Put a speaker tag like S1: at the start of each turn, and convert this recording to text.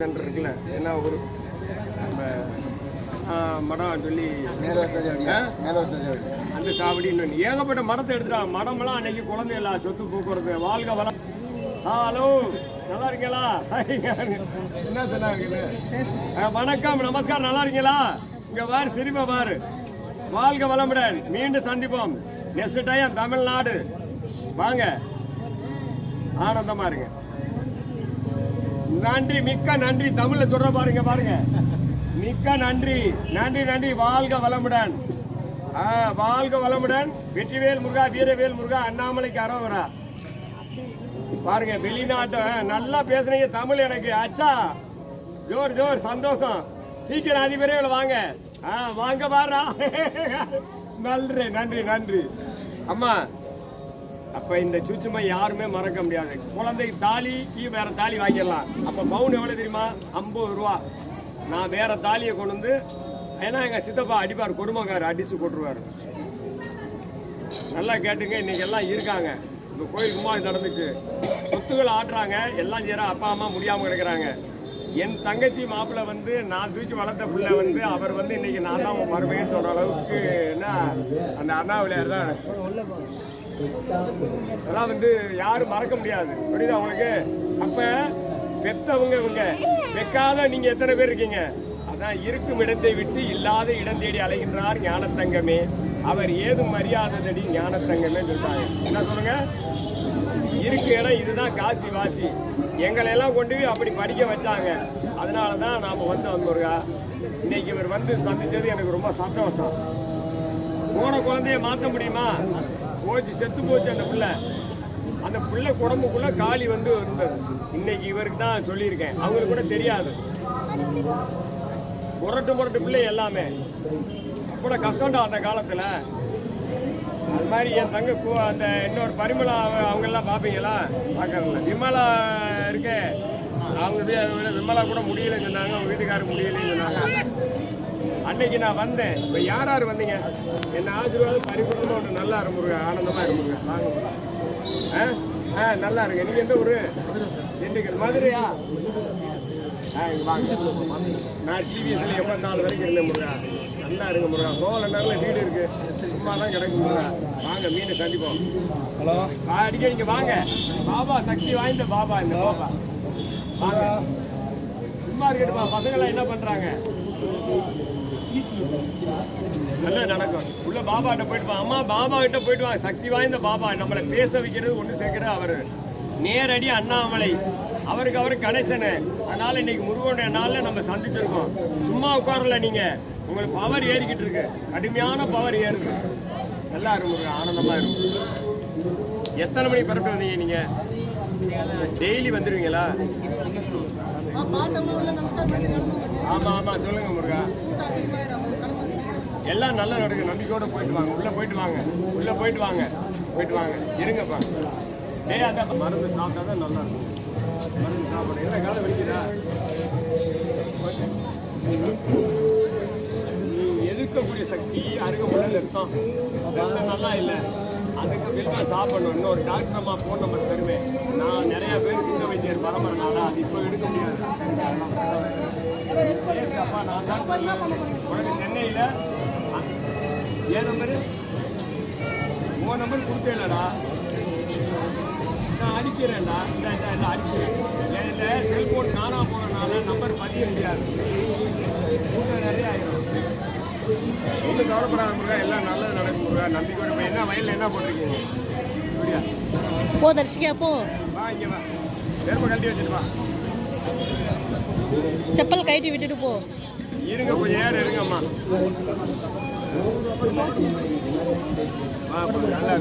S1: Centre இருக்குல்ல என்ன ஒரு நம்ம மடம் சொல்லி? அந்த சாவடி இன்னொன்று ஏகப்பட்ட மரத்தை எடுத்துட்டாங்க மடமெல்லாம் அன்னைக்கு குழந்தை இல்ல சொத்து போக்குவரத்து வாழ்க வளம் ஆ ஹலோ நல்லா இருக்கீங்களா? என்ன சொன்னாங்க வணக்கம் நமஸ்காரம். நல்லா இருக்கீங்களா? இங்க பாரு சிரிப்பா பாரு. வாழ்க வளமுடன். மீண்டும் சந்திப்போம். Next time Tamil Nadu. வாங்க. ஆனந்தமா இருங்க. நன்றி மிக்க நன்றி. தமிழ்ல சொல்ற பாருங்க பாருங்க. மிக்க நன்றி. நன்றி நன்றி. வாழ்க வளமுடன். ஆ, வாழ்க வளமுடன். வெற்றிவேல் முருகா வீரவேல் முருகா அண்ணாமலைக்கு அரோகரா. பாருங்க வெளிநாட்டு ஆ, நல்லா பேசுனீங்க. தமிழ் எனக்கு அச்சா. ஜோர் ஜோர் சந்தோஷம். சீக்கிரம் அதிபரே வாங்க. ஆ வாங்க பாருடா. நன்றி நன்றி நன்றி. அம்மா அப்ப இந்த சுச்சுமை யாருமே மறக்க முடியாது. குழந்தை தாலி வேற தாலி வாங்கிடலாம். அப்ப பவுன் எவ்வளவு தெரியுமா? ஐம்பது ரூபா. நான் வேற தாலியை கொண்டு வந்து ஏன்னா எங்க சித்தப்பா அடிப்பார் குடும்பக்காரர் அடிச்சு போட்டுருவாரு நல்லா கேட்டுங்க இன்னைக்கு எல்லாம் இருக்காங்க. இந்த கோயில் கும்பாவை நடந்துச்சு. சொத்துக்கள் ஆட்டுறாங்க. எல்லாம் செய்யற அப்பா அம்மா முடியாம கிடக்கிறாங்க. என் தங்கச்சி மாப்பிள்ளை வந்து நான் தூக்கி வளர்த்த பிள்ளை வந்து அவர் வந்து இன்னைக்கு நான் தான் மறுபடியும் சொல்ற அளவுக்கு என்ன அந்த அண்ணாவிலையார் தான். அதெல்லாம் வந்து யாரும் மறக்க முடியாது. புரியுது அவங்களுக்கு அப்போ பெத்தவங்க இவங்க. பெக்காத நீங்கள் எத்தனை பேர் இருக்கீங்க? அதான் இருக்கும் இடத்தை விட்டு இல்லாத இடம் தேடி அலைகின்றார் ஞானத்தங்கமே. அவர் ஏதும் மரியாதடி ஞானத்தங்கமே சொல்றாங்க என்ன சொல்லுங்க? இருக்கு இடம் இதுதான் காசி வாசி. எங்களை எல்லாம் கொண்டு போய் அப்படி படிக்க வச்சாங்க. அதனால தான் நாம் வந்து வந்தோருக்கா இன்னைக்கு இவர் வந்து சந்திச்சது எனக்கு ரொம்ப சந்தோஷம். போன குழந்தைய மாற்ற முடியுமா? போச்சு செத்து போச்சு அந்த பிள்ளை. அந்த பிள்ளை குடம்புக்குள்ள காலி வந்து இருந்தது. இன்னைக்கு இவருக்கு தான் சொல்லியிருக்கேன். அவங்களுக்கு கூட தெரியாது. முரட்டு முரட்டு பிள்ளை எல்லாமே. கூட கஷ்டம்டா அந்த காலத்தில். அது மாதிரி என் தங்க அந்த இன்னொரு பரிமளா அவ- அவங்க எல்லாம் பார்ப்பீங்களா பார்க்கறதில்ல. விமலா இருக்கே. அவங்க விமலா கூட முடியலன்னு சொன்னாங்க. அவங்க வீட்டுக்காரர் முடியலன்னு சொன்னாங்க. அன்னைக்கு நான் வந்தேன். இப்போ யார் யார் வந்தீங்க? என்ன ஆசீர்வாதம் பரிபூர்ணமாக ஒன்று நல்லா இருமுருங்க ஆனந்தமாக இருமுருங்க வாங்க. ஆ? ஆ நல்லா இருங்க. நீங்கள் எந்த ஊர்? திண்டுக்கல். மதுரையா? ஆ வாங்க. நான் டிவிஎஸ்ல எண்பத்தி நாலு வரைக்கும் இருந்தேன் முருகா. நல்லா இருங்க முருகா. சோழநகரில் வீடு இருக்கு. சும்மா தான் கிடக்கு முருகா. வாங்க மீன் சந்திப்போம்.
S2: ஹலோ?
S1: அடிக்க நீங்க வாங்க. பாபா சக்தி வாய்ந்த பாபா இந்த பாபா. வாங்க. சும்மா இருக்கட்டுமா பசங்களாம் என்ன பண்றாங்க? நல்லா நடக்கும்? உள்ள பாபா கிட்ட போயிட்டு வா. அம்மா பாபா கிட்ட போயிட்டு வாங்க சக்தி வாய்ந்த பாபா. நம்மளை பேச வைக்கிறது ஒன்று சேர்க்கிறது அவர். நேரடி அண்ணாமலை. அவருக்கு அவர் கனெக்ஷனு அதனால இன்னைக்கு முருகனுடைய நாளில் நம்ம சந்திச்சிருக்கோம். சும்மா உட்காரல நீங்க. உங்களுக்கு பவர் ஏறிக்கிட்டு இருக்கு. கடுமையான பவர் ஏறுது. நல்லா இருக்கும் முருகன் ஆனந்தமா இருக்கும். எத்தனை மணிக்கு பரப்பிட்டு வந்தீங்க நீங்க? டெய்லி வந்துடுவீங்களா ஆமாம் ஆமாம் சொல்லுங்கள் முருகா. எல்லாம் நல்லா நடக்கும் நம்பிக்கையோட போயிட்டு வாங்க. உள்ளே போயிட்டு வாங்க. உள்ளே போயிட்டு வாங்க. போயிட்டு வாங்க. இருங்கப்பா. டே அந்த மருந்து சாப்பிட்டா தான் நல்லா இருக்கும். மருந்து சாப்பிட. என்ன காலம் வலிக்குதா? எதிர்க்கக்கூடிய சக்தி அருகம்புள்ள இருக்கும் ரத்தம் நல்லா இல்லை. அதுக்கு வில்வா சாப்பிடணும். இன்னொரு டாக்டர் அம்மா ஃபோன் நம்பர் தருவேன் நான் நிறைய பேர் சின்ன வைத்தியர் பரம்பரைனால அது இப்போ எடுக்க முடியாது. அப்பா நான் தான் உனக்கு சென்னையில் ஏன் நம்பரு உன் நம்பர் கொடுத்தேன்லடா. நான் அடிக்கிறேன்டா இந்த இந்த அடிக்கிறேன் என்கிட்ட செல்போன் காணாமல் போகிறனால நம்பர் பதிய முடியாது கூட்டம் நிறைய ஆயிரும். ஒன்றும் கவலைப்படாத எல்லாம் நல்லது நடக்கும் முருகா நம்பிக்கையோட போய் என்ன வயலில் என்ன போட்டிருக்கீங்க புரியா
S3: போ தர்ஷிகா போ.
S1: வா இங்கே வா செருப்பை கழட்டி வச்சுட்டு வா
S3: செப்பல் கழட்டி விட்டுட்டு போ.
S1: இருங்க கொஞ்சம் நேரம் இருங்கம்மா நல்லா